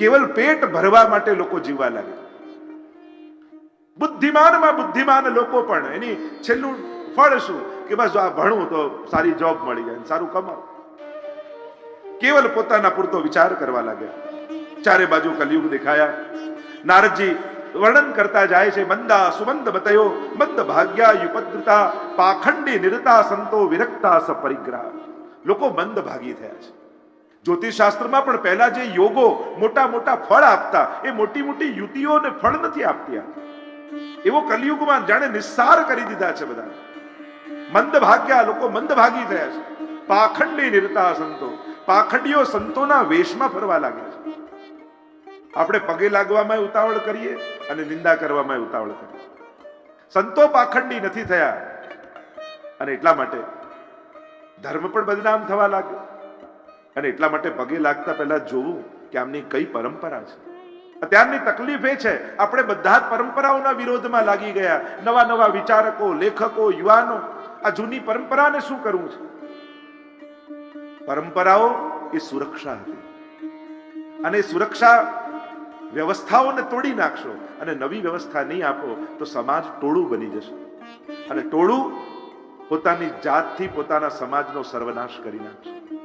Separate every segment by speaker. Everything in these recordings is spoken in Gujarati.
Speaker 1: કેવલ પેટ ભરવા માટે લોકો જીવવા લાગે. બુદ્ધિમાનમાં બુદ્ધિમાન લોકો પણ એની છેલ્લું ફળ શું? કે બસ આ ભણું તો સારી જોબ મળી જાય સારું કમાવ. કેવલ પોતાના પૂરતો વિચાર કરવા લાગ્યા ચારે બાજુ કલયુગ દેખાયા. નારદજી વર્ણન કરતા જાય છે, મંદા સુમંદ બતયો, મંદ ભાગ્યા યુપદ્રતા, પાખંડી નિરતા સંતો વિરક્તા સપરિગ્રહ લોકો મંદ ભાગી થયા છે. જ્યોતિષ શાસ્ત્રમાં પણ પહેલા જે યોગો મોટા મોટા ફળ આપતા, એ મોટી મોટી યુતિઓને ફળ નથી આપતી એવો કલયુગમાં જાણે નિસ્સાર કરી દીધા છે બધા. મંદ ભાગ્યા લોકો મંદ ભાગી થયા છે. પાખંડી નિરતા સંતો. પાખંડીઓ સંતોના વેશમાં ફરવા લાગ્યા છે. આપણે પગે લાગવામાં ઉતાવળ કરીએ અને નિંદા કરવામાં ઉતાવળ કરીએ. સંતો પાખંડી નથી થયા. અને એટલા માટે ધર્મ પણ બદનામ થવા લાગ્યો. અને એટલા માટે પગે લાગતા પહેલા જોવું કે આમની કઈ પરંપરા છે. અત્યારની તકલીફ એ છે, આપણે બધા જ પરંપરાઓના વિરોધમાં લાગી ગયા. નવા નવા વિચારકો, લેખકો, યુવાનો, આ જૂની પરંપરાને શું કરવું છે? પરંપરાઓ એ સુરક્ષા હતી. અને સુરક્ષા વ્યવસ્થાઓને તોડી નાખશો અને નવી વ્યવસ્થા નહીં આપો તો સમાજ ટોળું બની જશે. અને ટોળું પોતાની જાતથી પોતાના સમાજનો સર્વનાશ કરી નાખશે.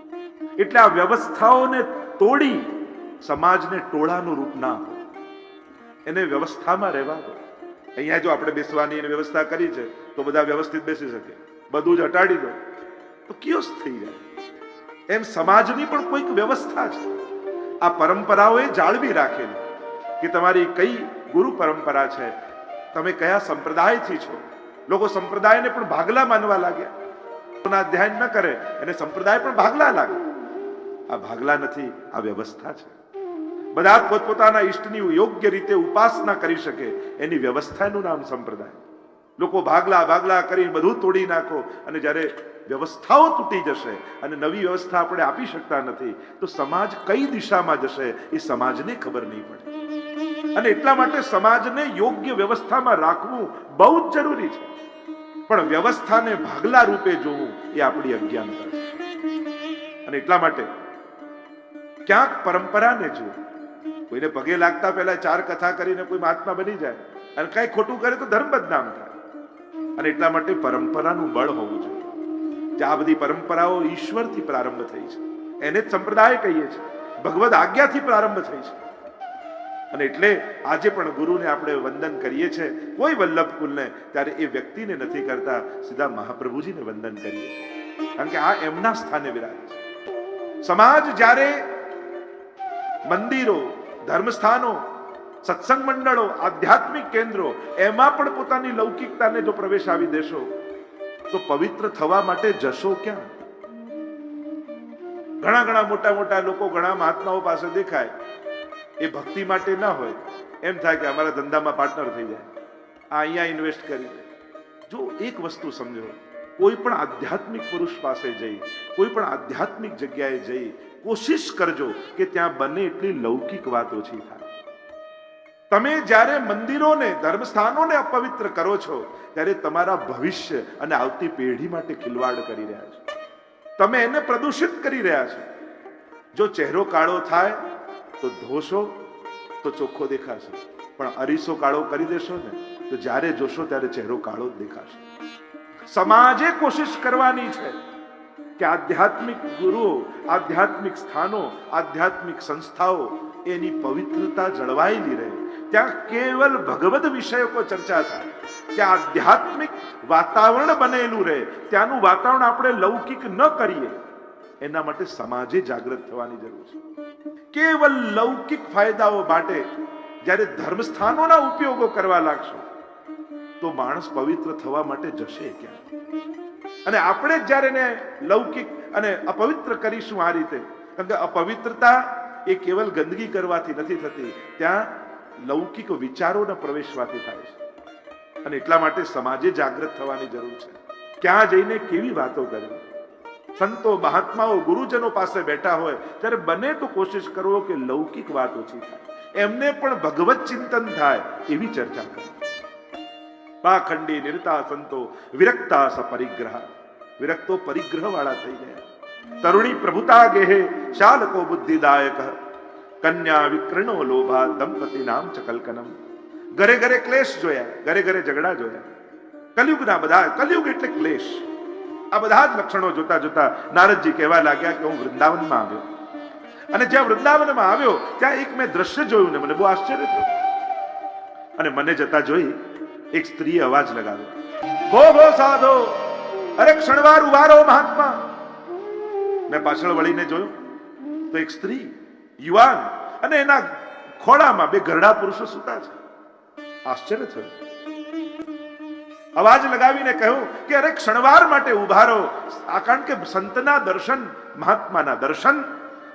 Speaker 1: એટલે આ વ્યવસ્થાઓને તોડી સમાજને ટોળાનું રૂપ ના એને વ્યવસ્થામાં રહેવા દો. અહીંયા જો આપણે બેસવાની એની વ્યવસ્થા કરી છે, તો બધા વ્યવસ્થિત બેસી શકે. બધું જ હટાડી દો. તો કિયોસ થઈ જાય. એમ સમાજની પણ કોઈક વ્યવસ્થા છે. આ પરંપરાઓએ જાળવી રાખેલી કે તમારી કઈ ગુરુ પરંપરા છે, તમે કયા સંપ્રદાયથી છો? લોકો સંપ્રદાયને પણ ભાગલા માનવા લાગ્યા. ધ્યાન ન કરે, એને સંપ્રદાય પણ ભાગલા લાગે. આ ભાગલા નથી, આ વ્યવસ્થા છે. બધા પોતપોતાના ઈષ્ટની યોગ્ય રીતે ઉપાસના કરી શકે, એની વ્યવસ્થાનું નામ સંપ્રદાય. લોકો ભાગલા ભાગલા કરી બધું તોડી નાખો અને જ્યારે વ્યવસ્થાઓ તૂટી જશે અને નવી વ્યવસ્થા આપણે આપી શકતા નથી, તો સમાજ કઈ દિશામાં જશે એ સમાજને ખબર નહીં પડે. અને એટલા માટે સમાજને યોગ્ય વ્યવસ્થામાં રાખવું બહુ જ જરૂરી છે. પણ વ્યવસ્થાને ભાગલા રૂપે જોવું એ આપણી અજ્ઞાનતા છે. અને એટલા માટે ક્યાંક પરંપરાને જુઓ. કોઈને પગે લાગતા પહેલા ચાર કથા કરીને કોઈ મહાત્મા બની જાય અને કઈ ખોટું કરે તો ધર્મ બદનામ થાય. અને એટલા માટે પરંપરાનું બળ હોવું જોઈએ. જે આ બધી પરંપરાઓ ઈશ્વરથી પ્રારંભ થઈ છે. એને જ સંપ્રદાય કહીએ છીએ. ભગવદ આજ્ઞાથી પ્રારંભ થઈ છે. અને એટલે આજે પણ ગુરુને આપણે વંદન કરીએ છીએ. કોઈ વલ્લભ કુલને ત્યારે એ વ્યક્તિને નથી કરતા, સીધા મહાપ્રભુજીને વંદન કરીએ કારણ કે આ એમના સ્થાને વિરાજ છે. સમાજ જ્યારે મંદિરો, ધર્મસ્થાનો સત્સંગ મંડળો આધ્યાત્મિક કેન્દ્રો, એમાં પણ પોતાની લૌકિકતાને જો પ્રવેશ આવી દેશો, તો પવિત્ર થવા માટે જશો ક્યાં? ઘણા ઘણા મોટા મોટા લોકો ઘણા મહાત્માઓ પાસે દેખાય, એ ભક્તિ માટે ના હોય. એમ થાય કે અમારા ધંધામાં પાર્ટનર થઈ જાય. આ અહીંયા ઇન્વેસ્ટ કરી જો એક વસ્તુ સમજો, કોઈ પણ આધ્યાત્મિક પુરુષ પાસે જઈ, કોઈ પણ આધ્યાત્મિક જગ્યાએ જઈ કોશિશ કરજો કે ત્યાં બને એટલી લૌકિક વાત ઓછી થાય. તમે જ્યારે મંદિરોને, ધર્મસ્થાનોને અપવિત્ર કરો છો, ત્યારે તમારા ભવિષ્ય અને આવતી પેઢી માટે ખિલવાડ કરી રહ્યા છો. તમે એને પ્રદૂષિત કરી રહ્યા છો. જો ચહેરો કાળો થાય, તો ધોશો, તો ચોખ્ખો દેખાશે. પણ અરીસો કાળો કરી દેશો ને, તો જ્યારે જોશો ત્યારે ચહેરો કાળો જ દેખાશે. સમાજે કોશિશ કરવાની છે. કે આધ્યાત્મિક ગુરુઓ, આધ્યાત્મિક સ્થાનો, આધ્યાત્મિક સંસ્થાઓ એની પવિત્રતા જળવાયેલી રહે. ત્યાં કેવલ ભગવદ વિષયકો ચર્ચા થાય. ત્યાં આધ્યાત્મિક વાતાવરણ બનેલું રહે. ત્યાંનું વાતાવરણ આપણે લૌકિક ન કરીએ. એના માટે સમાજે જાગૃત થવાની જરૂર છે. કેવલ લૌકિક ફાયદાઓ માટે જ્યારે ધર્મસ્થાનોના ઉપયોગો કરવા લાગશો, તો માણસ પવિત્ર થવા માટે જશે ક્યાં? અને આપણે જ્યારે એને લૌકિક અને અપવિત્ર કરીશું આ રીતે, કારણ કે અપવિત્રતા એ કેવલ ગંદકી કરવાથી નથી થતી, ત્યાં લૌકિક વિચારોના પ્રવેશવાથી થાય છે. અને એટલા માટે સમાજે જાગૃત થવાની જરૂર છે. ક્યાં જઈને કેવી વાતો કરવી? સંતો, મહાત્માઓ, ગુરુજનો પાસે બેઠા હોય, ત્યારે બને તો કોશિશ કરવો કે લૌકિક વાત ઓછી થાય. એમને પણ ભગવત ચિંતન થાય એવી ચર્ચા કરો. પાખંડી નિરતા સંતો વિરક્તા સ પરિગ્રહ વિરક્તો પરિગ્રહ વાળા થઈ ગયા તરુણી પ્રભુતા ગેહે શાલકો બુદ્ધિદાયક કન્યા વિકર્ણો લોભા દંપતિ નામ ચકલકનમ ઘરે ઘરે ક્લેશ જોયા ઘરે ઘરે ઝઘડા જોયા કલયુગના બધા કલયુગ એટલે ક્લેશ આ બધા જ લક્ષણો જોતા જોતા નારદજી કહેવા લાગ્યા કે હું વૃંદાવનમાં આવ્યો અને જ્યાં વૃંદાવનમાં આવ્યો, ત્યાં એક મેં દ્રશ્ય જોયું ને મને બહુ આશ્ચર્ય થયું. અને મને જતા જોઈ એક સ્ત્રીએ અવાજ લગાવ્યો. ભો ભો, સાધો, અરે ક્ષણવાર ઉભારો મહાત્મા. મેં પાછળ વળીને જોયું, તો એક સ્ત્રી, યુવાન અને એના ખોળામાં બે ઘરડા પુરુષો સૂતા છે. આશ્ચર્ય થયું. અવાજ લગાવીને કહ્યું કે, અરે ક્ષણવાર માટે ઊભા રહો આ કારણ કે સંતના દર્શન, મહાત્માના દર્શન,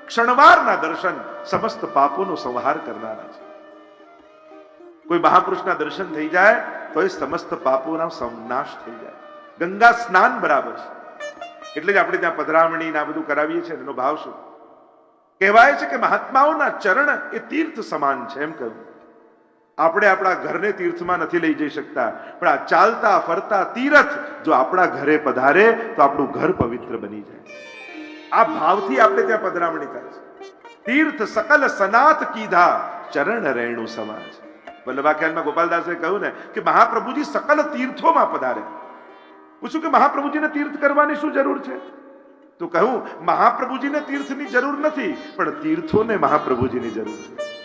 Speaker 1: ક્ષણવારના દર્શન સમસ્ત પાપોનો સંહાર કરનારા છે. કોઈ મહાપુરુષના દર્શન થઈ જાય તો સમસ્ત પાપોનો સંનાશ થઈ જાય. ગંગા સ્નાન બરાબર છે. એટલે જ આપણે ત્યાં પધરામણી ને બધું કરાવીએ છીએ એનો ભાવ શું? કહેવાય છે કે મહાત્માઓના ચરણ એ તીર્થ સમાન છે એમ કહ્યું. આપણે આપણા ઘરને તીર્થમાં નથી લઈ જઈ શકતા. પણ આ ચાલતા, ફરતા તીર્થ જો આપણા ઘરે પધારે તો આપણું ઘર પવિત્ર બની જાય. આ ભાવથી આપણે ત્યાં પધરામણી થાય છે. તીર્થ સકલ સનાથ કીધા, ચરણ રેણુ સમાજ. વલ્લભાખ્યાનમાં ગોપાલદાસે કહ્યું ને કે મહાપ્રભુજી સકલ તીર્થોમાં પધારે. પૂછ્યું કે મહાપ્રભુજીને તીર્થ કરવાની શું જરૂર છે? તો કહું મહાપ્રભુજીને તીર્થની જરૂર નથી, પણ તીર્થોને મહાપ્રભુજીની જરૂર છે.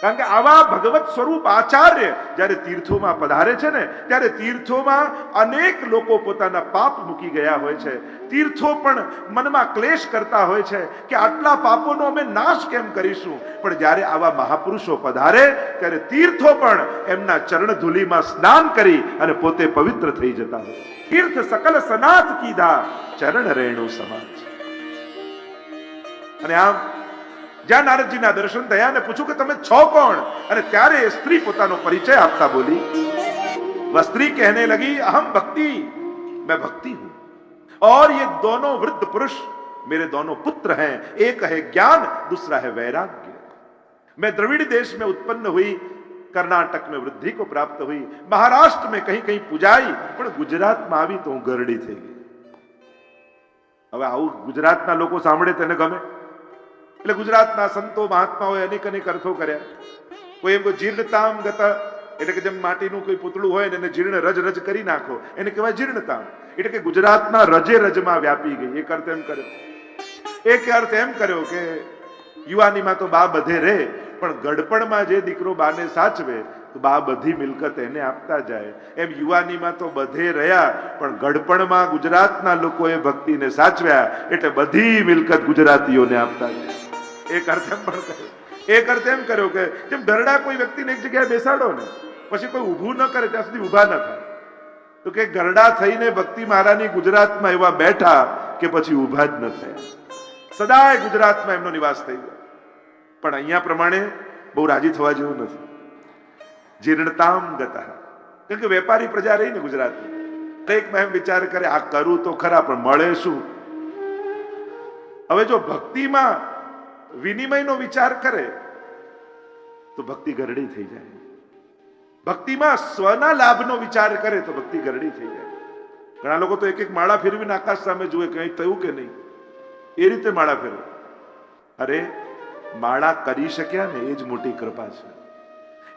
Speaker 1: કારણ કે આવા ભગવત સ્વરૂપ આચાર્ય જ્યારે તીર્થોમાં પધારે છે ને, ત્યારે તીર્થોમાં અનેક લોકો પોતાના પાપ મૂકી ગયા હોય છે. તીર્થો પણ મનમાં ક્લેશ કરતા હોય છે કે આટલા પાપોનો અમે નાશ કેમ કરીશું? પણ જ્યારે આવા મહાપુરુષો પધારે, ત્યારે તીર્થો પણ એમના ચરણ ધૂલીમાં સ્નાન કરી અને પોતે પવિત્ર થઈ જતા હોય તીર્થ સકલ સનાથ કીધા ચરણ રેણુ સમાજ. અને આમ જ્યાં નારદજીના દર્શન થયા અને પૂછ્યું કે તમે છો કોણ અને ત્યારે એ સ્ત્રી પોતાનો પરિચય આપતા બોલી वह स्त्री कहने लगी अहम भक्ति मैं भक्ति हूं और ये दोनों वृद्ध पुरुष मेरे दोनों पुत्र हैं एक है ज्ञान दूसरा है वैराग्य मैं द्रविड़ देश में उत्पन्न हुई कर्नाटक में वृद्धि को प्राप्त हुई महाराष्ट्र में कहीं कहीं પૂજાઈ પણ ગુજરાતમાં આવી તો હું ગરડી થઈ ગઈ હવે આવું ગુજરાતના લોકો સાંભળે તેને ગમે એટલે ગુજરાતના સંતો, મહાત્માઓએ અનેક અનેક અર્થો કર્યા. કોઈ એમ જીર્ણતામ ગતા. એટલે કે જેમ માટીનું કોઈ પૂતળું હોય ને એને જીર્ણ રજ રજ કરી નાખો. એને કહેવાય જીર્ણતામ એટલે કે ગુજરાતના રજે રજમાં વ્યાપી ગઈ. એક અર્થ એમ કર્યો. એક અર્થ એમ કર્યો કે યુવાનીમાં તો બા બધે રહે પણ ગડપણમાં જે દીકરો બાને સાચવે, તો બા બધી મિલકત એને આપતા જાય. એમ યુવાનીમાં તો બધે રહ્યા, પણ ગડપણમાં ગુજરાતના લોકોએ ભક્તિને સાચવ્યા, એટલે બધી મિલકત ગુજરાતીઓને આપતા જાય. એક અર્થ એમ પણ એક અર્થ એમ કર્યો કે જેમ દરડા કોઈ વ્યક્તિને એક જગ્યાએ બેસાડો ને, પછી કોઈ ઊભું ન કરે, ત્યાં સુધી ઊભા ન થાય. તો કે ગરડા થઈને ભક્તિ મહારાની ગુજરાતમાં એવા બેઠા કે પછી ઊભા જ ન થયા. સદાય ગુજરાતમાં એમનો નિવાસ થઈ ગયો. પણ અહીંયા પ્રમાણે બહુ રાજી થવા જેવું નથી. જીર્ણતામ ગતા. કારણ કે વેપારી પ્રજા રહી ને ગુજરાતની. દરેકમાં એમ વિચાર કરે, આ કરું તો ખરા, પણ મળે શું? હવે જો ભક્તિમાં વિનિમયનો વિચાર કરે, તો ભક્તિ ગરડી થઈ જાય. ભક્તિમાં સ્વના લાભનો વિચાર કરે, તો ભક્તિ ગરડી થઈ જાય. ઘણા લોકો તો એક એક માળા ફેરવીને આકાશ સામે જુએ કંઈ થયું કે નહીં. એ રીતે માળા ફેરવે. અરે, માળા કરી શક્યા ને, એ જ મોટી કૃપા છે.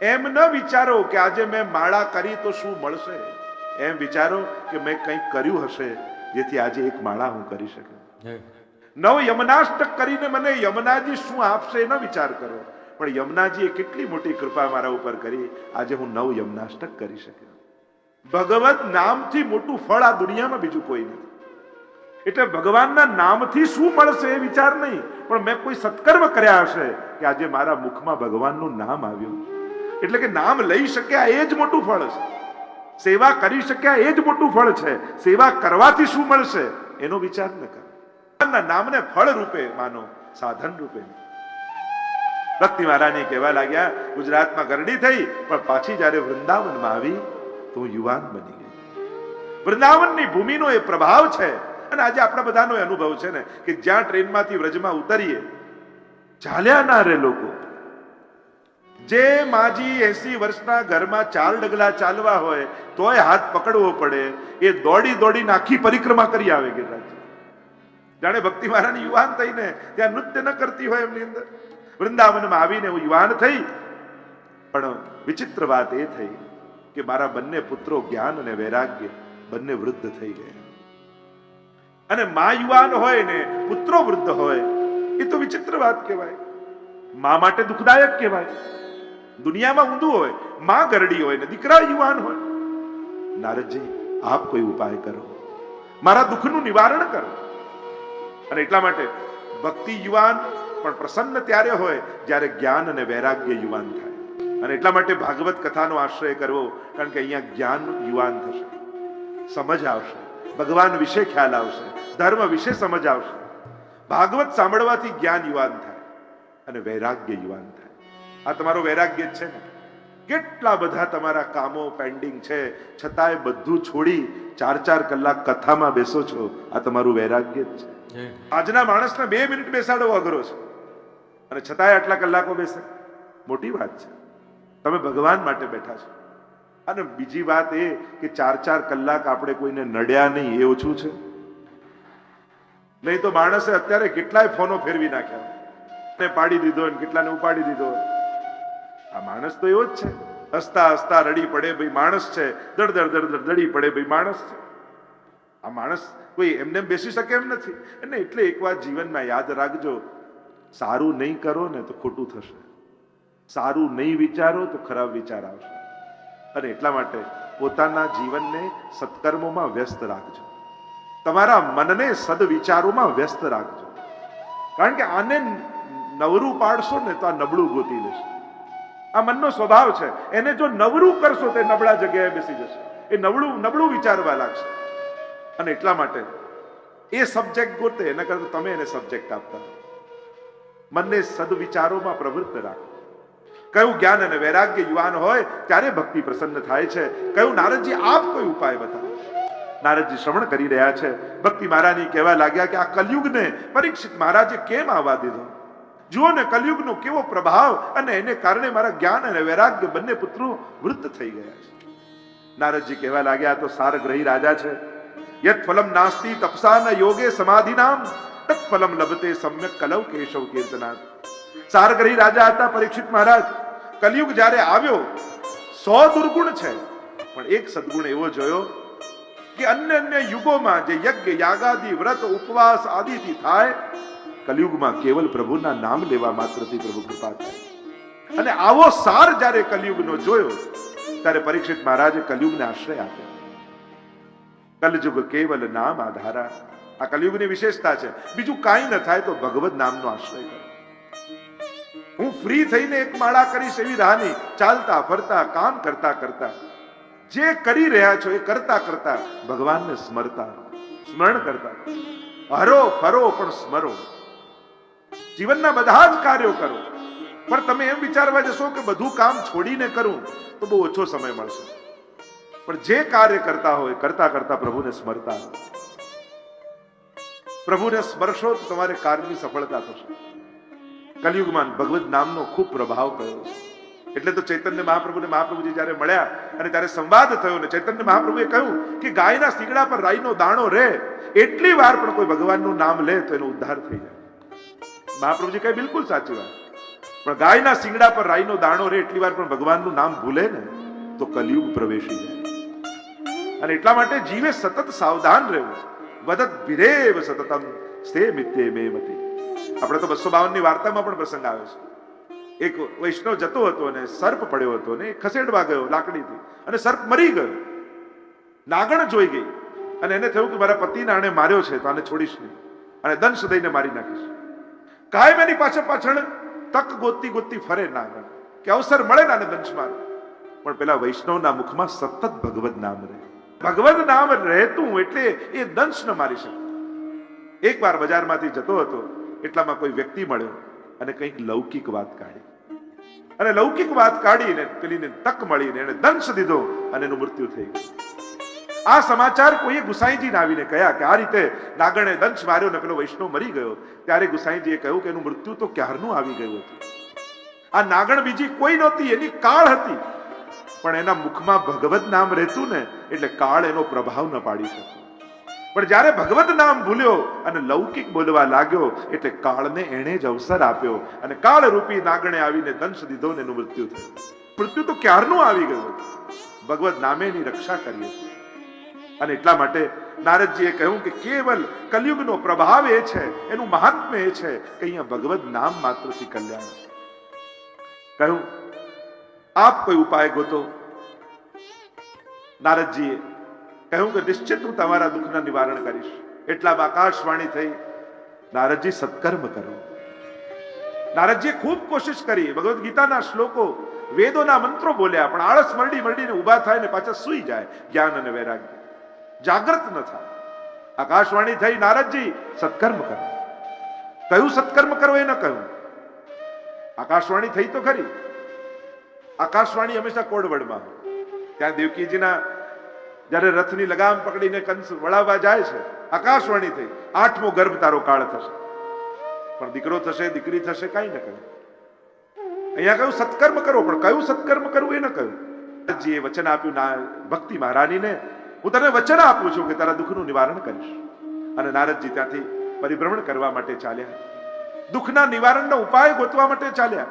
Speaker 1: એમ ન વિચારો કે આજે મેં માળા કરી તો શું મળશે? એમ વિચારો કે મેં કંઈક કર્યું હશે, જેથી આજે એક માળા હું કરી શક્યો નવ યમનાષ્ટક કરીને મને યમનાજી શું આપશે એનો વિચાર કરો પણ યમનાજીએ કેટલી મોટી કૃપા મારા ઉપર કરી. આજે હું નવ યમનાષ્ટક કરી શક્યો. ભગવત નામથી મોટું ફળ આ દુનિયામાં બીજું કોઈ નથી. એટલે ભગવાનના નામથી શું મળશે એ વિચાર નહીં. પણ મેં કોઈ સત્કર્મ કર્યા હશે કે આજે મારા મુખમાં ભગવાનનું નામ આવ્યું. એટલે કે નામ લઈ શક્યા એ જ મોટું ફળ છે. સેવા કરી શક્યા એ જ મોટું ફળ છે. સેવા કરવાથી શું મળશે એનો વિચાર ન કરો ભગવાનના નામને ફળ રૂપે માનો, સાધન રૂપે. ભક્તિ મહારાણી કહેવા લાગ્યા, ગુજરાતમાં ગરડી થઈ, પણ પાછી જ્યારે વૃંદાવનમાં આવી, તો યુવાન બની ગઈ. વૃંદાવનની ભૂમિનો એ પ્રભાવ છે, અને આજે આપણા બધાનો અનુભવ છે ને, કે જ્યાં ટ્રેનમાંથી વ્રજમાં ઉતરીએ, ચાલ્યા ના રે લોકો. જે માજી એસી વર્ષના ઘરમાં ચાર ડગલા ચાલવા હોય, તોય હાથ પકડવો પડે, એ દોડી દોડીને આખી પરિક્રમા કરી આવે ગિરિરાજ જાણે ભક્તિ મહારાણી યુવાન થઈને ત્યાં નૃત્ય ન કરતી હોય એમની અંદર. વૃંદાવનમાં આવીને હું યુવાન થઈ. પણ વિચિત્ર વાત એ થઈ કે મારા બંને પુત્રો જ્ઞાન અને વૈરાગ્ય બંને વૃદ્ધ થઈ ગયા. અને મા યુવાન હોય ને પુત્રો વૃદ્ધ હોય, એ તો વિચિત્ર વાત કહેવાય. મા માટે દુઃખદાયક કહેવાય. દુનિયામાં ઊંધું હોય, મા ગરડી હોય ને દીકરા યુવાન હોય. નારદજી, આપ કોઈ ઉપાય કરો. મારા દુઃખનું નિવારણ કરો. અને એટલા માટે ભક્તિ યુવાન પણ પ્રસન્ન ત્યારે હોય જ્યારે જ્ઞાન અને વૈરાગ્ય યુવાન થાય. અને એટલા માટે ભાગવત કથાનો આશ્રય કરવો, કારણ કે અહીંયા જ્ઞાન યુવાન થશે. સમજ આવશે. ભગવાન વિશે ખ્યાલ આવશે. ધર્મ વિશે સમજ આવશે. ભાગવત સાંભળવાથી જ્ઞાન યુવાન થાય અને વૈરાગ્ય યુવાન થાય. આ તમારો વૈરાગ્ય જ છે ને? કેટલા બધા તમારા કામો પેન્ડિંગ છે? છતાંય બધું છોડી ચાર ચાર કલાક કથામાં બેસો છો. આ તમારું વૈરાગ્ય જ છે. આજના માણસને બે મિનિટ બેસાડવો અઘરો છે. અને છતાંય આટલા કલાકો બેસે. મોટી વાત છે. તમે ભગવાન માટે બેઠા છો. અને બીજી વાત એ કે ચાર ચાર કલાક આપણે કોઈને નડ્યા નહીં એ ઓછું છે. નહીં તો માણસે અત્યારે કેટલાય ફોનો ફેરવી નાખ્યા. ને પાડી દીધો ને કેટલાને ઉપાડી દીધો. આ માણસ તો એવો જ છે. હસતા હસતા રડી પડે ભાઈ માણસ છે. દડ દડ દડ દડ પડે ભાઈ માણસ છે. આ માણસ કોઈ એમને બેસી શકે એમ નથી. અને એટલે એક વાત જીવનમાં યાદ રાખજો, સારું નહીં કરો ને તો ખોટું થશે. સારું નહીં વિચારો તો ખરાબ વિચાર આવશે. અને એટલા માટે પોતાના જીવનને સત્કર્મોમાં વ્યસ્ત રાખજો. તમારા મનને સદવિચારોમાં વ્યસ્ત રાખજો. કારણ કે આને નવરું પાડશો ને તો આ નબળું ગોતી લેશે. આ મનનો સ્વભાવ છે. એને જો નવરું કરશો તે નબળા જગ્યાએ બેસી જશે. એ નબળું નબળું વિચારવા લાગશે. અને એટલા માટે એ સબ્જેક્ટ ગોતે, એના કરતા તમે એને સબ્જેક્ટ આપતા. મનને સદવિચારોમાં પ્રવૃત્ત રાખો. કયું જ્ઞાન અને વૈરાગ્ય યુવાન હોય, ત્યારે ભક્તિ પ્રસન્ન થાય છે. કયું નારદજી આપ કોઈ ઉપાય બતાવો? નારદજી શ્રવણ કરી રહ્યા છે. ભક્તિ મહારાજની કહેવા લાગ્યા કે આ કલયુગને પરીક્ષિત મહારાજે કેમ આવવા દીધો? જુઓ ને કલયુગનો કેવો પ્રભાવ અને એને કારણે મારા જ્ઞાન અને વૈરાગ્ય બંને પુત્રો વૃત્ત થઈ ગયા છે. નારદજી કહેવા લાગ્યા તો સારગ્રહી રાજા છે. યત ફલમ નાસ્તી તપસા યોગે સમાધિનામ. તત ફલમ લભતે સમ્યક કલવ કેશવ કીર્તનાથ સારગ્રહી રાજા હતા પરીક્ષિત મહારાજ. કલયુગ જ્યારે આવ્યો, સો દુર્ગુણ છે. પણ એક સદગુણ એવો જોયો કે અન્ય અન્ય યુગોમાં જે યજ્ઞ, યાગાદી, વ્રત, ઉપવાસ આદિથી થાય કલયુગમાં કેવલ પ્રભુના નામ લેવા માત્રથી પ્રભુ કૃપા થાય અને આવો સાર જ્યારે કલયુગનો જોયો, ત્યારે પરીક્ષિત મહારાજે કલયુગને આશ્રય આપ્યો. કલયુગ કેવલ નામ આધારા. આ કલયુગની વિશેષતા છે. બીજું કાંઈ ન થાય તો ભગવત નામનો આશ્રય કરે. હું ફ્રી થઈને એક માળા કરીશ એવી રાહની. ચાલતા, ફરતા, કામ કરતા કરતા. જે કરી રહ્યા છો એ કરતા કરતા ભગવાનને સ્મરતા સ્મરણ કરતા હરો, ફરો, પણ સ્મરો. જીવનના બધા જ કાર્યો કરો. પણ તમે એમ વિચારવા જશો કે બધું કામ છોડીને કરું, તો બહુ ઓછો સમય મળશે. પણ જે કાર્ય કરતા હોય, કરતા કરતા પ્રભુને સ્મરતા પ્રભુને સ્મરશો તો તમારે કાર્યની સફળતા થશે. કલયુગમાં ભગવત નામનો ખૂબ પ્રભાવ કર્યો એટલે તો ચૈતન્ય મહાપ્રભુને મહાપ્રભુજી જ્યારે મળ્યા અને ત્યારે સંવાદ થયો ને ચૈતન્ય મહાપ્રભુએ કહ્યું કે ગાયના શીગડા પર રાઈનો દાણો રહે એટલી વાર પણ કોઈ ભગવાનનું નામ લે તો એનો ઉદ્ધાર થઈ જાય. મહાપ્રભુજી કહે, બિલકુલ સાચી વાત. પણ ગાયના સિંગડા પર રાઈનો દાણો રે, એટલી વાર પણ ભગવાનનું નામ ભૂલે ને, તો કલયુગ પ્રવેશી જાય. અને એટલા માટે જીવે સતત સાવધાન રહેવું. વદત ભિરેવ સતતમ સ્તે મિત્તે મે મતે. આપણે તો બસો બાવનની વાર્તામાં પણ પ્રસંગ આવે છે. એક વૈષ્ણવ જતો હતો અને સર્પ પડ્યો હતો ને, ખસેડવા ગયો લાકડીથી. અને સર્પ મરી ગયો. નાગણ જોઈ ગઈ. અને એને થયું કે મારા પતિને આણે માર્યો છે, તો આને છોડીશ નહીં. અને દંશ દઈને મારી નાખીશ. કાયમ એની પાછળ પાછળ તક ગોતતી ગોતતી ફરે ના કે અવસર મળે ને મારે પણ પેલા વૈષ્ણવના મુખમાં સતત ભગવત નામ રહે. ભગવત નામ રહેતું એટલે એ દંશ ન મારી શકે. એકવાર બજારમાંથી જતો હતો, એટલામાં કોઈ વ્યક્તિ મળ્યો અને કંઈક લૌકિક વાત કાઢી. અને લૌકિક વાત કાઢીને, પેલીને તક મળીને એને દંશ દીધો અને એનું મૃત્યુ થઈ ગયું. આ સમાચાર કોઈએ ગુસાઈજીને આવીને કહ્યા કે આ રીતે નાગણે દંશ માર્યો ને પેલો વૈષ્ણવ મરી ગયો. ત્યારે ગુસાઈજીએ કહ્યું કે એનું મૃત્યુ તો ક્યારનું આવી ગયું હતું? આ નાગણ બીજી કોઈ નહોતી, એની કાળ હતી. પણ એના મુખમાં ભગવત નામ રહેતું ને, એટલે કાળ એનો પ્રભાવ ન પાડી શકતો પણ જ્યારે ભગવત નામ ભૂલ્યો અને લૌકિક બોલવા લાગ્યો, એટલે કાળને એણે જ અવસર આપ્યો અને કાળ રૂપી નાગણે આવીને દંશ દીધો ને એનું મૃત્યુ થયું. મૃત્યુ તો ક્યારનું આવી ગયું ભગવત નામે એની રક્ષા કરી હતી. અને એટલા માટે નારદજીએ કહ્યું કે કેવલ કલયુગનો પ્રભાવ એ છે, એનું મહાત્મ્ય એ છે કે અહીંયા ભગવત નામ માત્રથી કલ્યાણ કહ્યું, આપ કોઈ ઉપાય ગોતો? નારદજીએ કહ્યું કે નિશ્ચિત હું તમારા દુઃખના નિવારણ કરીશ. એટલામાં આકાશવાણી થઈ. નારદજી સત્કર્મ કરો નારદજીએ ખૂબ કોશિશ કરી. ભગવદ્ ગીતાના શ્લોકો, વેદોના મંત્રો બોલ્યા, પણ આળસ મરડી મરડીને ઊભા થાય ને પાછા સૂઈ જાય. જ્ઞાન અને વૈરાગ્ય. જાગૃત ન થાય. આકાશવાણી થઈ નારદજી, સત્કર્મ કરો. કયું સત્કર્મ કરો એ ન કહ્યું. આકાશવાણી થઈ તો ખરી. આકાશવાણી હંમેશા કોડવડમાં ત્યાં દેવકીજીના જ્યારે રથની લગામ પકડીને કંસ વળાવવા જાય છે, આકાશવાણી થઈ. આઠમો ગર્ભ તારો કાળ થશે. પણ દીકરો થશે, દીકરી થશે, કાંઈ ન કહ્યું. અહીંયા કહ્યું સત્કર્મ કરો, પણ કયું સત્કર્મ કરવું એ ન કહ્યું. જે વચન આપ્યું, ના, ભક્તિ મહારાનીને હું તને વચન આપું છું કે તારા દુઃખનું નિવારણ કરીશ. અને નારદજી ત્યાંથી પરિભ્રમણ કરવા માટે ચાલ્યા. દુઃખના નિવારણનો ઉપાય ગોતવા માટે ચાલ્યા.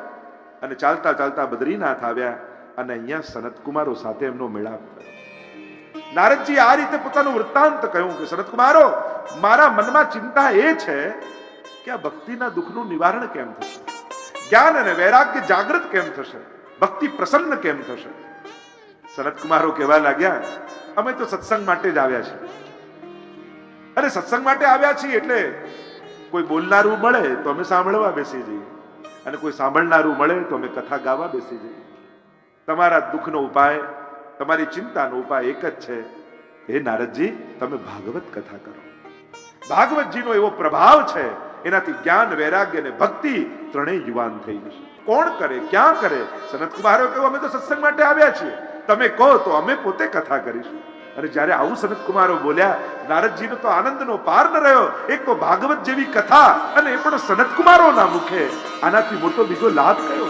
Speaker 1: અને ચાલતા ચાલતા બદ્રીનાથ આવ્યા અને અહીંયા સનતકુમારો સાથે એમનો મેળાપ થયો નારદજી આ રીતે પોતાનું વૃત્તાંત કહ્યું કે, સનતકુમારો, મારા મનમાં ચિંતા એ છે કે આ ભક્તિના દુઃખનું નિવારણ કેમ થશે? જ્ઞાન અને વૈરાગ્ય જાગૃત કેમ થશે? ભક્તિ પ્રસન્ન કેમ થશે? સનતકુમારો કહેવા લાગ્યા અમે તો સત્સંગ માટે જ આવ્યા છીએ. અરે સત્સંગ માટે આવ્યા છીએ એટલે કોઈ બોલનારું મળે તો અમે સાંભળવા બેસી જઈએ. અને કોઈ સાંભળનારું મળે તો અમે કથા ગાવા બેસી જઈએ. તમારા દુઃખનો ઉપાય, તમારી ચિંતાનો ઉપાય એક જ છે. હે નારદજી, તમે ભાગવત કથા કરો. ભાગવતજીનો એવો પ્રભાવ છે, એનાથી જ્ઞાન, વૈરાગ્ય અને ભક્તિ ત્રણેય યુવાન થઈ જશે. કોણ કરે, ક્યાં કરે, સનતકુમારો કહ્યું અમે તો સત્સંગ માટે આવ્યા છીએ. તમે કહો તો અમે પોતે કથા કરીશું. અને જ્યારે આવું સનતકુમારો બોલ્યા, નારદજીનો તો આનંદનો પાર ન રહ્યો, એક તો ભાગવત જેવી કથા અને એ પણ સનતકુમારોના મુખે. આનાથી મોટો બીજો લાભ કયો?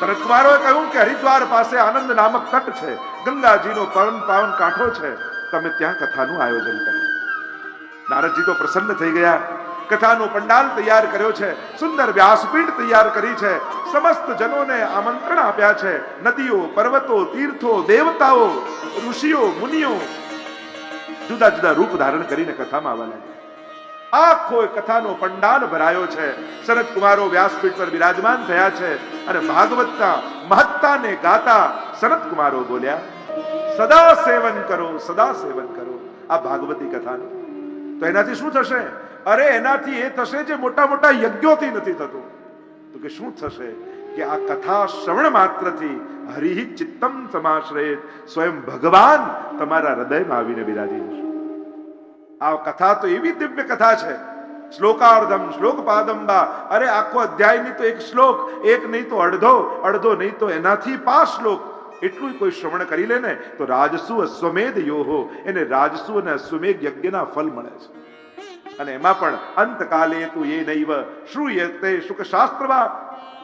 Speaker 1: સનતકુમારોએ કહ્યું કે હરિદ્વાર પાસે આનંદ નામક તટ છે, ગંગાજીનો પરમ પાવન કાંઠો છે. તમે ત્યાં કથાનું આયોજન કરો. નારદજી તો પ્રસન્ન થઈ ગયા. કથાનો પંડાલ તૈયાર કર્યો છે, સુંદર વ્યાસપીઠ તૈયાર કરી છે, સમસ્ત જનોને આમંત્રણ આપ્યા છે, નદીઓ, પર્વતો, તીર્થો, દેવતાઓ, ઋષિઓ, મુનિઓ. જુદા જુદા રૂપ ધારણ કરીને કથામાં આવવા લાગ્યા આખો કથાનો પંડાલ ભરાયો છે. શરદ કુમારો વ્યાસપીઠ પર બિરાજમાન થયા છે અને ભાગવતના મહત્તાને ગાતા શરદ કુમારો બોલ્યા, સદા સેવન કરો, સદા સેવન કરો. આ ભાગવતી કથાનું. તો એનાથી શું થશે? અરે, એનાથી એ થશે જે મોટા મોટા યજ્ઞોથી નથી થતું. તો કે શું થશે કે આ કથા શ્રવણ માત્રથી હરિ ચિત્તમ સમાશ્રય સ્વયં ભગવાન તમારા હૃદયમાં આવીને બિરાજી જશે આ કથા તો એવી દિવ્ય કથા છે. શ્લોકાર્ધમ શ્લોક પાદંબા અરે, આખો અધ્યાયની તો એક શ્લોક, એક નહીં તો અડધો અડધો નહીં તો એનાથી પાંચ શ્લોક. એટલું કોઈ શ્રવણ કરી લે ને, તો રાજસુ અશ્વમેધ યોહો. એને રાજસુ અને અશ્વમેધ યજ્ઞના ફલ મળે છે. અને એમાં પણ અંતકાલે તું એ નૈવ શ્રુયતે શુક શાસ્ત્રવા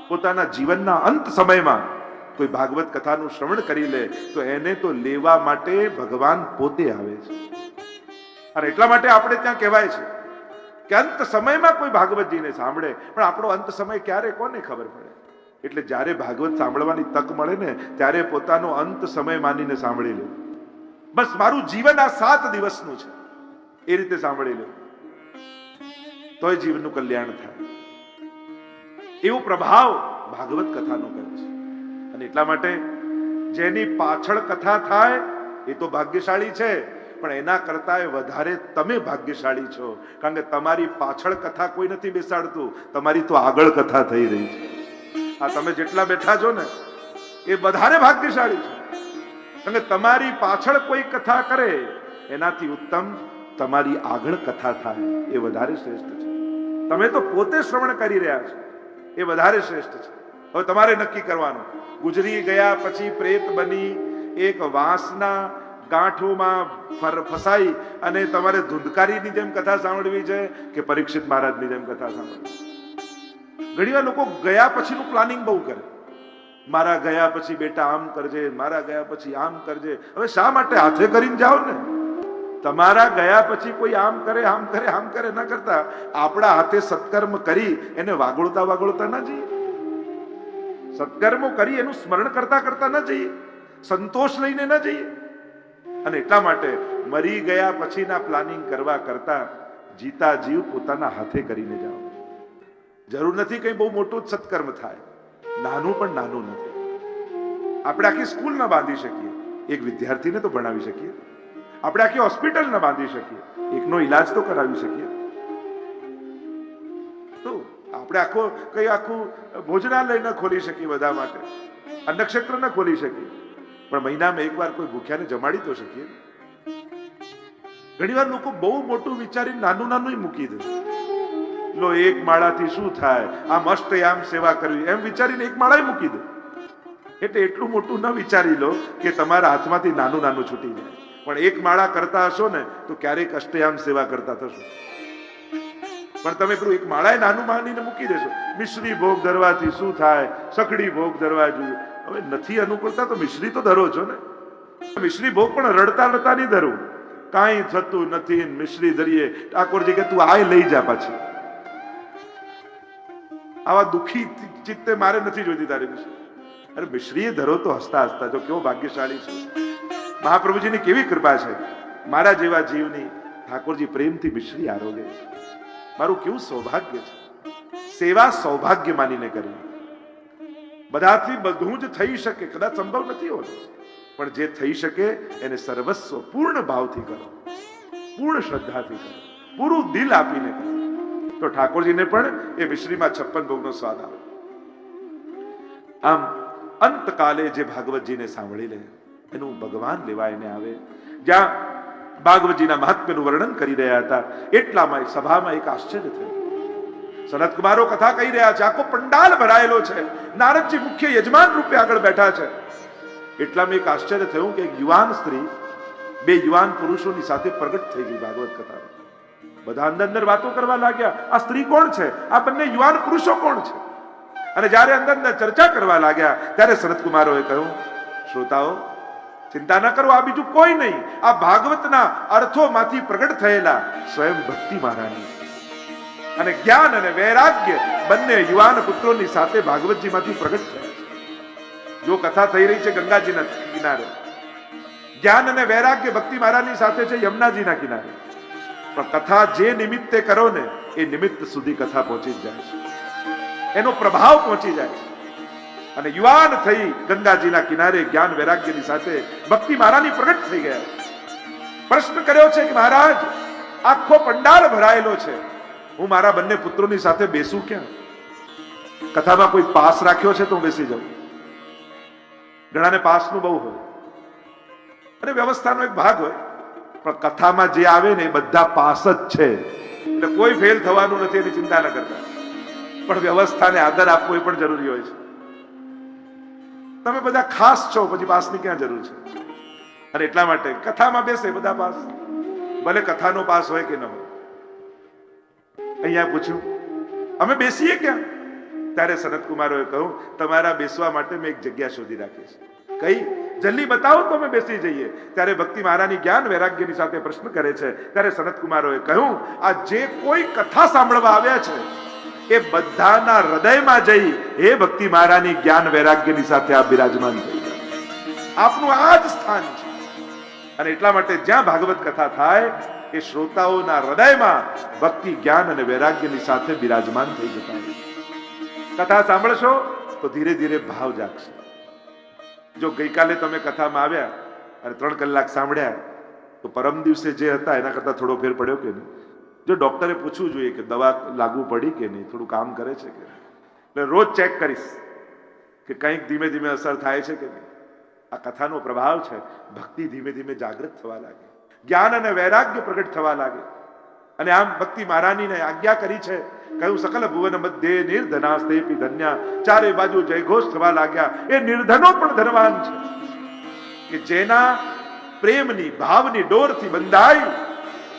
Speaker 1: પોતાના જીવનના અંત સમયમાં કોઈ ભાગવત કથાનું શ્રવણ કરી લે, તો એને તો લેવા માટે ભગવાન પોતે આવે છે. અને એટલા માટે આપણે ત્યાં કહેવાય છે કે અંત સમયમાં કોઈ ભાગવતજીને સાંભળે, પણ આપણો અંત સમય ક્યારે કોને ખબર પડે? એટલે જ્યારે ભાગવત સાંભળવાની તક મળે ને, ત્યારે પોતાનો અંત સમય માનીને સાંભળી લે. બસ મારું જીવન આ સાત દિવસનું છે. એ રીતે સાંભળી લે. તોય જીવનું કલ્યાણ થાય. એવો પ્રભાવ ભાગવત કથાનો કરે છે. અને એટલા માટે જેની પાછળ કથા થાય, એ તો ભાગ્યશાળી છે, પણ એના કરતા વધારે તમે ભાગ્યશાળી છો. કારણ કે તમારી પાછળ કથા કોઈ નથી બેસાડતું, તમારી તો આગળ કથા થઈ રહી છે. આ તમે જેટલા બેઠા છો ને, એ વધારે ભાગ્યશાળી છે. કારણ કે તમારી પાછળ કોઈ કથા કરે, એનાથી ઉત્તમ તમારી આગળ કથા થાય, એ વધારે શ્રેષ્ઠ છે. તમે તો પોતે શ્રવણ કરી રહ્યા છો. એ વધારે શ્રેષ્ઠ છે. હવે તમારે નક્કી કરવાનું. ગુજરી ગયા પછી પ્રેત બની, એક વાંસના ગાંઠોમાં ફસાઈ અને તમારે ધુંધકારીની જેમ કથા સાંભળવી છે કે પરીક્ષિત મહારાજની જેમ કથા સાંભળવી? ઘણીવાર લોકો ગયા પછીનું પ્લાનિંગ બહુ કરે. મારા ગયા પછી બેટા આમ કરજે, મારા ગયા પછી આમ કરજે. હવે શા માટે હાથે કરીને જાઓ ને? તમારા ગયા પછી કોઈ આમ કરે આમ કરે આમ કરે ના કરતા આપણા હાથે સત્કર્મ કરી એને વાગોળતા વાગોળતા ના જઈએ સત્કર્મો કરી એનું સ્મરણ કરતા કરતા ન જઈએ સંતોષ લઈને ન જઈએ અને એટલા માટે મરી ગયા પછીના પ્લાનિંગ કરવા કરતા જીતા જીવ પોતાના હાથે કરીને જાઓ. જરૂર નથી કંઈ બહુ મોટું જ સત્કર્મ થાય. નાનું પણ નાનું નથી. આપણે આખી સ્કૂલ ના બાંધી શકીએ. એક વિદ્યાર્થીને તો ભણાવી શકીએ. આપણે આખી હોસ્પિટલ ના બાંધી શકીએ. એકનો ઈલાજ તો કરાવી શકીએ. તો આપણે આખો કઈ આખું ભોજનાલય ન ખોલી શકીએ બધા માટે. અન્નક્ષેત્ર ન ખોલી શકીએ. પણ મહિનામાં એકવાર કોઈ ભૂખ્યાને જમાડી તો શકીએ. ઘણીવાર લોકો બહુ મોટું વિચારીને નાનું નાનું મૂકી દે. લો, એક માળાથી શું થાય? આમ અષ્ટયામ સેવા કરવી. એમ વિચારીને એક માળા મૂકી દે. એટલે એટલું મોટું ન વિચારી લો કે તમારા હાથમાંથી નાનું નાનું છૂટી જાય. પણ એક માળા કરતા હશો ને, તો ક્યારેક અષ્ટયામ સેવા કરતા થશો. પણ તમે પેલું એક માળાએ નાનું માનીને મૂકી દેશો. મિશ્રી ભોગ ધરવાથી શું થાય? સકડી ભોગ ધરવા જોઈએ. હવે નથી અનુકૂળતા તો મિશ્રી તો ધરો છો ને. મિશ્રી ભોગ પણ રડતા રડતા નહીં ધરવું કાંઈ થતું નથી મિશ્રી ધરીએ. ઠાકોરજી કે તું આય લઈ જા પાછી. આવા દુખી ચિત્તે મારે નથી જોઈતી તારી મિશ્રી. અરે મિશ્રીએ ધરો તો હસતા હસતા. જો કેવો ભાગ્યશાળી છે. મહાપ્રભુજીની કેવી કૃપા છે? મારા જેવા જીવની ઠાકોરજી પ્રેમથી મિશ્રી આરોગે છે. મારું કેવું સૌભાગ્ય છે? સેવા સૌભાગ્ય માનીને કરવી બધાથી બધું જ થઈ શકે, કદાચ સંભવ નથી હોતું. પણ જે થઈ શકે, એને સર્વસ્વ પૂર્ણ ભાવથી કરો. પૂર્ણ શ્રદ્ધાથી કરો. પૂરું દિલ આપીને કરો. તો ઠાકોરજીને પણ એ મિશ્રીમાં છપ્પન ભોગનો સ્વાદ આવે. આમ અંતકાલે જે ભાગવતજીને સાંભળી લે એનું ભગવાન લેવાયને આવે. જ્યાં ભાગવતજીના મહાત્મ્યનું વર્ણન કરી રહ્યા હતા, એટલામાં સભામાં એક આશ્ચર્ય થયું. સનત કુમારો કથા કહી રહ્યા છે, આખો પંડાલ ભરાયેલો છે. નારદજી મુખ્ય યજમાન રૂપે આગળ બેઠા છે. એટલામાં એક આશ્ચર્ય થયું કે યુવાન સ્ત્રી, બે યુવાન પુરુષોની સાથે પ્રગટ થઈ ગઈ ભાગવત કથા બધા અંદર અંદર વાતો કરવા લાગ્યા, આ સ્ત્રી કોણ છે? આ બંને યુવાન પુરુષો કોણ છે? અને જ્યારે અંદર અંદર ચર્ચા કરવા લાગ્યા, ત્યારે સનત કુમારોએ કહ્યું, શ્રોતાઓ ચિંતા ન કરો, આ બીજું કોઈ નહીં. આ ભાગવતના અર્થોમાંથી પ્રગટ થયેલા સ્વયં ભક્તિ મહારાણી અને જ્ઞાન અને વૈરાગ્ય બંને યુવાન પુત્રોની સાથે ભાગવતજીમાંથી પ્રગટ થયા જો કથા થઈ રહી છે ગંગાજીના કિનારે. જ્ઞાન અને વૈરાગ્ય ભક્તિ મહારાજની સાથે છે યમુનાજીના કિનારે. પણ કથા જે નિમિત્તે કરો ને, એ નિમિત્ત સુધી કથા પહોંચી જાય છે. એનો પ્રભાવ પહોંચી જાય છે. અને યુવાન થઈ ગંગાજીના કિનારે જ્ઞાન વૈરાગ્યની સાથે ભક્તિ મારાની પ્રગટ થઈ ગયા. પ્રશ્ન કર્યો છે કે મહારાજ, આખો પંડાલ ભરાયેલો છે. હું મારા બંને પુત્રોની સાથે બેસું ક્યાં? કથામાં કોઈ પાસ રાખ્યો છે તો હું બેસી જાઉં. ઘણાને પાસનું બહુ હોય. અને વ્યવસ્થાનો એક ભાગ હોય. પણ કથામાં જે આવે ને એ બધા પાસ જ છે. એટલે કોઈ ફેલ થવાનું નથી એની ચિંતા ન કરતા. પણ વ્યવસ્થાને આદર આપવો એ પણ જરૂરી હોય છે. તમે બધા ખાસ છો, પછી પાસની ક્યાં જરૂર છે? અને એટલા માટે કથામાં બેસે બધા પાસ. ભલે કથાનો પાસ હોય કે ન હોય. અહીંયા પૂછ્યું, અમે બેસીએ ક્યાં? ત્યારે સનતકુમારોએ કહ્યું, તમારા બેસવા માટે મેં એક જગ્યા શોધી રાખી છે. કઈ? જલ્દી બતાવો તો અમે બેસી જઈએ. ત્યારે ભક્તિ મહારાની જ્ઞાન વૈરાગ્યની સાથે પ્રશ્ન કરે છે. ત્યારે સનતકુમારોએ કહ્યું, આ જે કોઈ કથા સાંભળવા આવ્યા છે એ બધાના હૃદયમાં જઈ હે ભક્તિ મહારાની જ્ઞાન વૈરાગ્યની સાથે આ બિરાજમાન થઈ. આપનું આ જ સ્થાન છે. અને એટલા માટે જ્યાં ભાગવત કથા થાય, એ શ્રોતાઓના હૃદયમાં ભક્તિ, જ્ઞાન અને વૈરાગ્યની સાથે બિરાજમાન થઈ જતા કથા સાંભળશો તો ધીરે ધીરે ભાવ જાગશે. જો ગઈકાલે તમે કથામાં આવ્યા અને ત્રણ કલાક સાંભળ્યા, તો પરમ દિવસે જે હતા એના કરતા થોડો ફેર પડ્યો કે નહીં? જો ડોક્ટરે પૂછવું જોઈએ કે દવા લાગુ પડી કે નહીં, થોડું કામ કરે છે કે? એટલે રોજ ચેક કરીશ કે કંઈક ધીમે ધીમે અસર થાય છે કે નહીં. આ કથાનો પ્રભાવ છે. ભક્તિ ધીમે ધીમે જાગૃત થવા લાગે. જ્ઞાન અને વૈરાગ્ય પ્રગટ થવા લાગે. અને આમ ભક્તિ મહારાનીને આજ્ઞા કરી છે. કહ્યું, સકલ ભુવન મધ્ય નિર્ધનાસ્તે ધન્યા. ચારે બાજુ જયઘોષ થવા લાગ્યા. એ નિર્ધનો પણ ધનવાન છે. કે જેના પ્રેમની, ભાવની ડોરથી બંધાઈ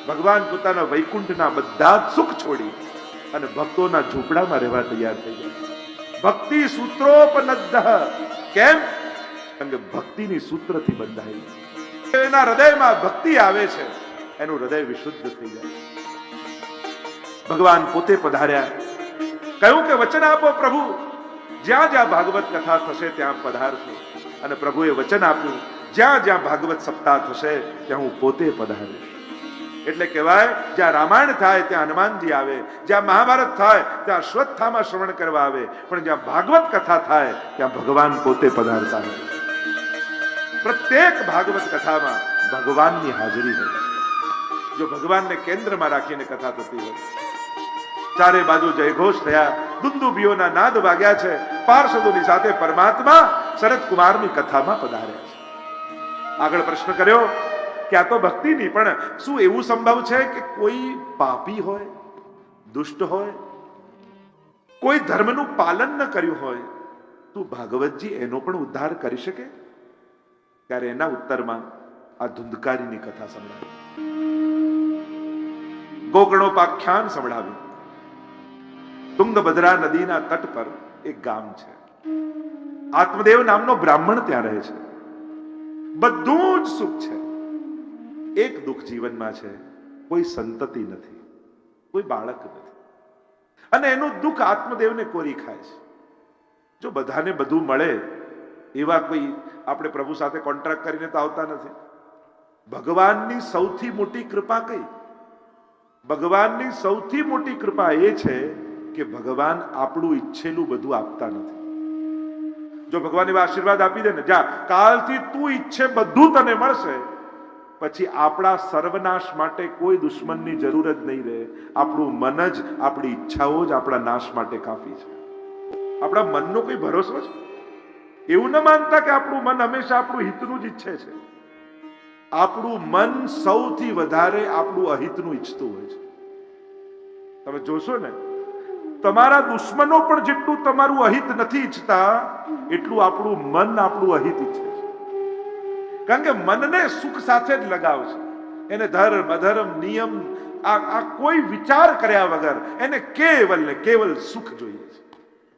Speaker 1: ભગવાન પોતાના વૈકુંઠના બધા જ સુખ છોડી અને ભક્તોના ઝૂંપડામાં રહેવા તૈયાર થઈ ગયા ભક્તિ સૂત્રોપનદ્ધ. કેમ? કે ભક્તિની સૂત્રથી બંધાઈ એના હૃદયમાં ભક્તિ આવે છે, એનું હૃદય વિશુદ્ધ થઈ જાય. ભગવાન પોતે પધાર્યા. કહ્યું કે, વચન આપો પ્રભુ. જ્યાં જ્યાં ભાગવત કથા થશે ત્યાં પધારશો. અને પ્રભુએ વચન આપ્યું. જ્યાં જ્યાં ભાગવત સપ્તાહ થશે, ત્યાં હું પોતે પધારીશ. એટલે કહેવાય, જ્યાં રામાયણ થાય, ત્યાં હનુમાનજી આવે. જ્યાં મહાભારત થાય, ત્યાં અશ્વત્થામાં શ્રવણ કરવા આવે. પણ જ્યાં ભાગવત કથા થાય, ત્યાં ભગવાન પોતે પધારતા હોય. પ્રત્યેક ભાગવત કથામાં ભગવાનની હાજરી હોય. જો ભગવાનને કેન્દ્રમાં રાખીને કથા થતી હોય. ચારે બાજુ જયઘોષ થયા, દુંદુભીઓના નાદ વાગ્યા છે, પાર્ષદોની સાથે પરમાત્મા શરદ કુમારની કથામાં પધાર્યા છે. આગળ પ્રશ્ન કર્યો કે આ તો ભક્તિની પણ શું એવું સંભવ છે કે કોઈ પાપી હોય, દુષ્ટ હોય, કોઈ ધર્મનું પાલન ન કર્યું હોય, તો ભાગવતજી એનો પણ ઉદ્ધાર કરી શકે? ત્યારે એના ઉત્તરમાં આ ધુંધકારીની કથા સંભળાવી. ગોગણોપાખ્યાન સંભળાવ્યું. તુંગભદ્રા નદીના તટ પર એક ગામ છે. આત્મદેવ નામનો બ્રાહ્મણ ત્યાં રહે છે. બધું જ સુખ છે. એક દુઃખ જીવનમાં છે, કોઈ સંતતિ નથી, કોઈ બાળક નથી. અને એનું દુઃખ આત્મદેવને કોરી ખાય છે. જો બધાને બધું મળે, એવા કોઈ આપણે પ્રભુ સાથે કોન્ટ્રાક્ટ કરીને તો આવતા નથી. ભગવાનની સૌથી મોટી કૃપા કઈ? ભગવાનની સૌથી મોટી કૃપા એ છે કે ભગવાન આપણું ઈચ્છેલું બધું આપતા નથી. જો ભગવાન એવા આશીર્વાદ આપી દે ને, જા, કાલથી તું ઈચ્છે બધું તને મળશે પછી આપણા સર્વનાશ માટે કોઈ દુશ્મનની જરૂર જ નહીં રહે. આપણું મન જ, આપણી ઈચ્છાઓ જ આપણા નાશ માટે કાફી છે. આપણા મનનો કોઈ ભરોસો છે? એવું ન માનતા કે આપણું મન હંમેશા આપણું હિતનું જ ઈચ્છે છે. આપણું મન સૌથી વધારે આપણું અહિતનું ઈચ્છતું હોય છે. તમે જોશો ને, તમારા દુશ્મનો પણ જેટલું તમારું અહિત નથી ઈચ્છતા, એટલું આપણું મન આપણું અહિત ઈચ્છે. કારણ કે મનને સુખ સાથે જ લગાવ છે. એને ધર્મ, અધર્મ, નિયમ, આ આ કોઈ વિચાર કર્યા વગર એને કેવલ ને કેવલ સુખ જોઈએ છે.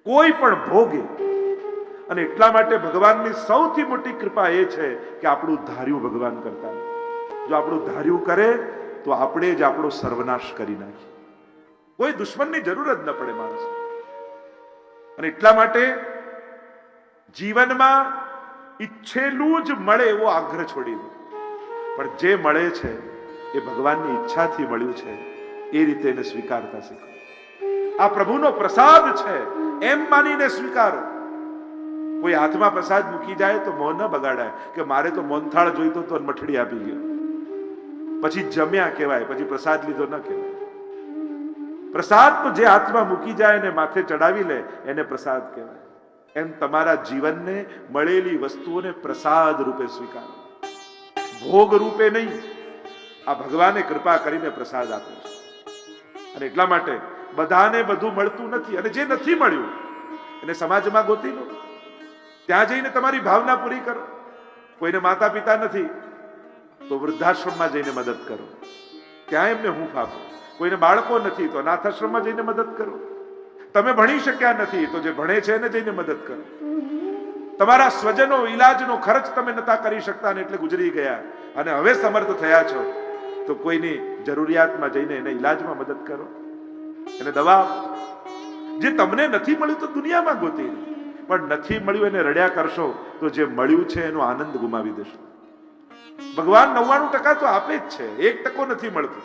Speaker 1: કોઈ પણ ભોગે. અને એટલા માટે ભગવાનની સૌથી મોટી કૃપા એ છે કે આપણું ધાર્યું ભગવાન કરતા જો આપણું ધાર્યું કરે, તો આપણે જ આપણો સર્વનાશ કરી નાખીએ. કોઈ દુશ્મનની જરૂર જ ન પડે માણસ અને એટલા માટે જીવનમાં ઈચ્છેલું જ મળે એવો આગ્રહ છોડી દો પણ જે મળે છે, એ ભગવાનની ઈચ્છાથી મળ્યું છે. એ રીતે એને સ્વીકારતા શીખો. આ પ્રભુનો પ્રસાદ છે, એમ માનીને સ્વીકારો. કોઈ હાથમાં પ્રસાદ મૂકી જાય તો મોં ન બગાડાય, કે મારે તો મોનથાળ જોઈતો તો મઠડી આપી ગયો. પછી જમ્યા કહેવાય, પછી પ્રસાદ લીધો ન કહેવાય. પ્રસાદ તો જે હાથમાં મૂકી જાય અને માથે ચડાવી લે, એને પ્રસાદ કહેવાય. એમ તમારા જીવનને મળેલી વસ્તુઓને પ્રસાદ રૂપે સ્વીકારો. ભોગ રૂપે નહીં. આ ભગવાને કૃપા કરીને પ્રસાદ આપ્યો છે. અને એટલા માટે બધાને બધું મળતું નથી અને જે નથી મળ્યું, એને સમાજમાં ગોતી લો. ત્યાં જઈને તમારી ભાવના પૂરી કરો. કોઈને માતા પિતા નથી, તો વૃદ્ધાશ્રમમાં જઈને મદદ કરો. ત્યાં એમને હું આપો. કોઈને બાળકો નથી, તો અનાથાશ્રમમાં જઈને મદદ કરો. તમે ભણી શક્યા નથી, તો જે ભણે છે એને જઈને મદદ કરો. તમારા સ્વજનો, ઈલાજનો ખર્ચ તમે નતા કરી શકતા ને એટલે ગુજરી ગયા. અને હવે સમર્થ થયા છો. તો કોઈની જરૂરિયાતમાં જઈને એને ઈલાજમાં મદદ કરો. એને દવા જે તમને નથી મળ્યું તો દુનિયામાં ગોતી પણ નથી મળ્યું એને રડ્યા કરશો, તો જે મળ્યું છે એનો આનંદ ગુમાવી દેશો. ભગવાન નવ્વાણું ટકા તો આપે જ છે. એક ટકો નથી મળતો.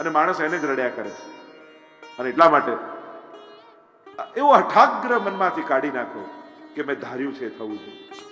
Speaker 1: અને માણસ એને જ રડ્યા કરે છે. અને એટલા માટે એવો હઠાગ્ર મનમાંથી કાઢી નાખો કે મેં ધાર્યું છે થવું જોઈએ